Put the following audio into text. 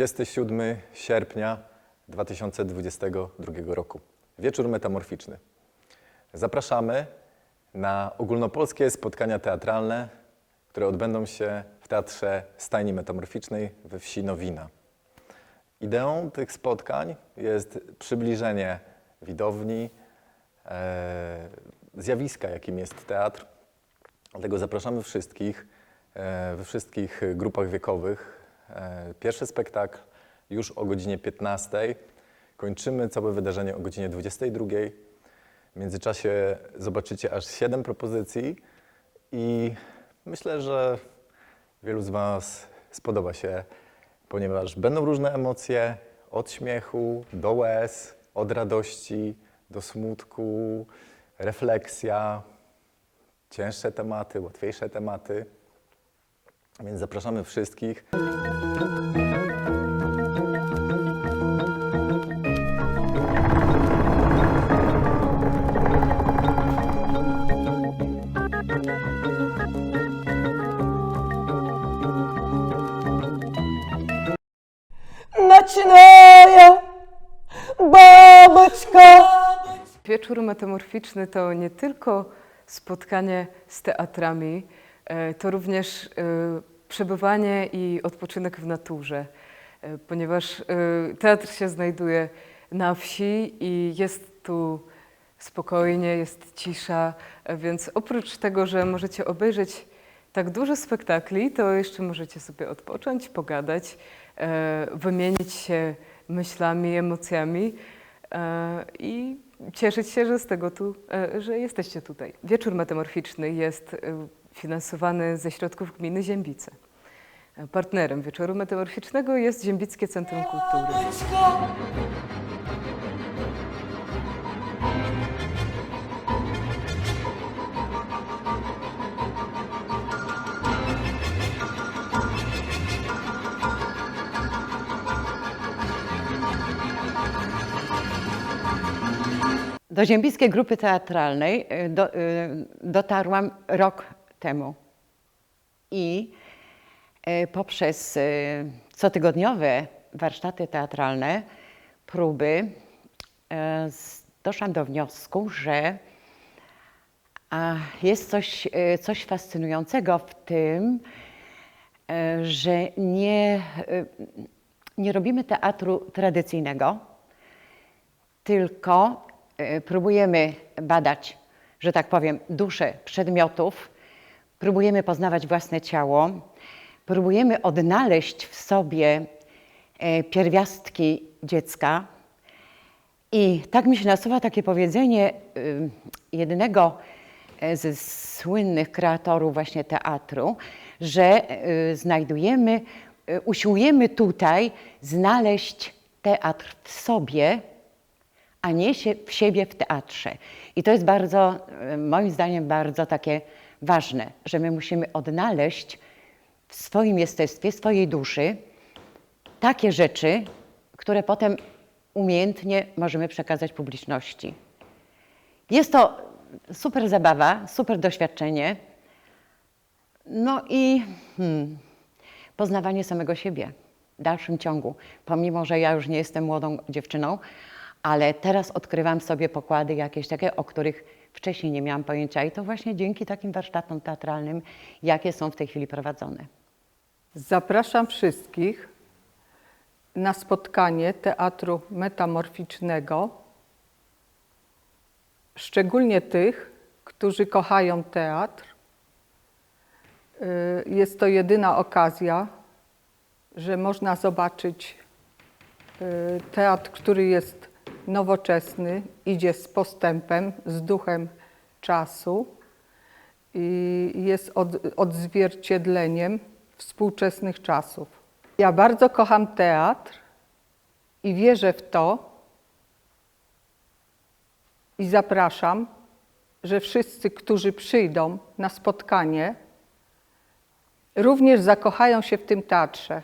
27 sierpnia 2022 roku. Wieczór metamorficzny. Zapraszamy na ogólnopolskie spotkania teatralne, które odbędą się w Teatrze Stajni Metamorficznej we wsi Nowina. Ideą tych spotkań jest przybliżenie widowni e, zjawiska, jakim jest teatr. Dlatego zapraszamy wszystkich e, we wszystkich grupach wiekowych. E, pierwszy spektakl już o godzinie 15. Kończymy całe wydarzenie o godzinie 22. W międzyczasie zobaczycie aż 7 propozycji i myślę, że wielu z Was spodoba się, ponieważ będą różne emocje od śmiechu do łez, od radości do smutku, refleksja, cięższe tematy, łatwiejsze tematy. Więc zapraszamy wszystkich. Ночная бабочка. Wieczór metamorficzny to nie tylko spotkanie z teatrami, e, to również e, przebywanie i odpoczynek w naturze, e, ponieważ e, teatr się znajduje na wsi i jest tu spokojnie, jest cisza, e, więc oprócz tego, że możecie obejrzeć tak dużo spektakli, to jeszcze możecie sobie odpocząć, pogadać, e, wymienić się myślami, emocjami e, i cieszyć się, że z tego tu, e, że jesteście tutaj. Wieczór metamorficzny jest e, finansowany ze środków gminy Ziębice. E, Partnerem wieczoru metamorficznego jest Ziębickie Centrum Kultury. Do Ziębickiej Grupy Teatralnej y, do, y, dotarłam rok temu. I y, poprzez y, cotygodniowe warsztaty teatralne, próby, z- doszłam do wniosku, że jest coś, coś fascynującego w tym, że nie, nie robimy teatru tradycyjnego, tylko e, próbujemy badać, że tak powiem, duszę przedmiotów, próbujemy poznawać własne ciało, próbujemy odnaleźć w sobie e, pierwiastki dziecka. I tak mi się nasuwa takie powiedzenie y, jednego e, ze słynnych kreatorów właśnie teatru, że znajdujemy, usiłujemy tutaj znaleźć teatr w sobie, a nie się w siebie w teatrze. I to jest bardzo, e, moim zdaniem, bardzo takie ważne, że my musimy odnaleźć w swoim jestestwie, swojej duszy takie rzeczy, które potem umiejętnie możemy przekazać publiczności. Jest to super zabawa, super doświadczenie. No i hmm, poznawanie samego siebie w dalszym ciągu. Pomimo, że ja już nie jestem młodą dziewczyną, ale teraz odkrywam sobie pokłady jakieś takie, o których wcześniej nie miałam pojęcia. I to właśnie dzięki takim warsztatom teatralnym, jakie są w tej chwili prowadzone. Zapraszam wszystkich na spotkanie Teatru Metamorficznego, szczególnie tych, którzy kochają teatr. Y, Jest to jedyna okazja, że można zobaczyć y, teatr, który jest nowoczesny, idzie z postępem, z duchem czasu i jest od, odzwierciedleniem współczesnych czasów. Ja bardzo kocham teatr i wierzę w to i zapraszam, że wszyscy, którzy przyjdą na spotkanie, również zakochają się w tym teatrze.